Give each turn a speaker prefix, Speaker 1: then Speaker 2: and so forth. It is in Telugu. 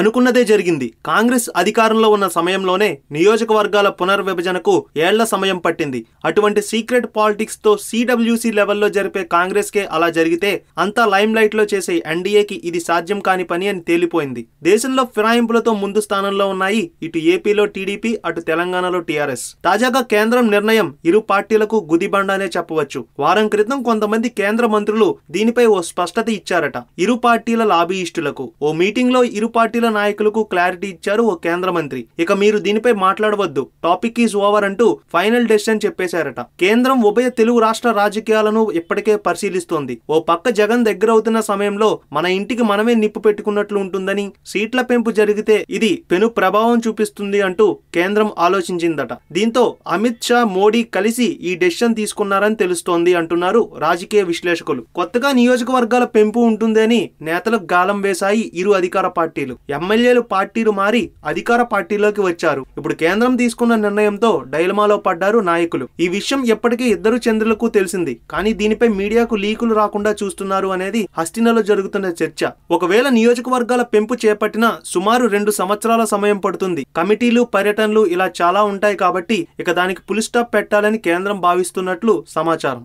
Speaker 1: అనుకున్నదే జరిగింది. కాంగ్రెస్ అధికారంలో ఉన్న సమయంలోనే నియోజకవర్గాల పునర్విభజనకు ఏళ్ళ సమయం పట్టింది. అటువంటి సీక్రెట్ పాలిటిక్స్తో సిడబ్ల్యూసీ లెవెల్లో జరిపే కాంగ్రెస్ కే అలా జరిగితే అంతా లైమ్ లైట్లో చేసే ఎన్డీఏకి ఇది సాధ్యం కాని పని అని తేలిపోయింది. దేశంలో ఫిరాయింపులతో ముందు స్థానంలో ఉన్నాయి ఇటు ఏపీలో టీడీపీ అటు తెలంగాణలో టీఆర్ఎస్. తాజాగా కేంద్రం నిర్ణయం ఇరు పార్టీలకు గుదిబండానే చెప్పవచ్చు. వారం క్రితం కొంతమంది కేంద్ర మంత్రులు దీనిపై ఓ స్పష్టత ఇచ్చారట. ఇరు పార్టీల లాబీయిస్టులకు. ఓ మీటింగ్లో ఇరు పార్టీల నాయకులకు క్లారిటీ ఇచ్చారు ఓ కేంద్ర మంత్రి. ఇక మీరు దీనిపై మాట్లాడవద్దు. టాపిక్ ఈజ్ ఓవర్ అంటూ ఫైనల్ డెసిషన్ చెప్పేశారట. కేంద్రం ఉభయ తెలుగు రాష్ట్ర రాజకీయాలను ఇప్పటికే పరిశీలిస్తోంది. ఓ పక్క జగన్ దగ్గరవుతున్న సమయంలో మన ఇంటికి మనమే నిప్పు పెట్టుకున్నట్లు ఉంటుందని సీట్ల పెంపు జరిగితే ఇది పెను ప్రభావం చూపిస్తుంది అంటూ కేంద్రం ఆలోచించిందట. దీంతో అమిత్ షా మోడీ కలిసి ఈ డెసిషన్ తీసుకున్నారని తెలుస్తోంది అంటున్నారు రాజకీయ విశ్లేషకులు. కొత్తగా నియోజకవర్గాల పెంపు ఉంటుందని నేతలకు గాలం వేశాయి ఇరు అధికార పార్టీలు. ఎమ్మెల్యేలు పార్టీలు మారి అధికార పార్టీలోకి వచ్చారు. ఇప్పుడు కేంద్రం తీసుకున్న నిర్ణయంతో డైలమాలో పడ్డారు నాయకులు. ఈ విషయం ఎప్పటికీ ఇద్దరు చంద్రులకు తెలిసింది. కానీ దీనిపై మీడియాకు లీకులు రాకుండా చూస్తున్నారు అనేది హస్తినలో జరుగుతున్న చర్చ. ఒకవేళ నియోజకవర్గాల పెంపు చేపట్టినా సుమారు రెండు సంవత్సరాల సమయం పడుతుంది. కమిటీలు పర్యటనలు ఇలా చాలా ఉంటాయి కాబట్టి ఇక దానికి పులి స్టాప్ పెట్టాలని కేంద్రం భావిస్తున్నట్లు సమాచారం.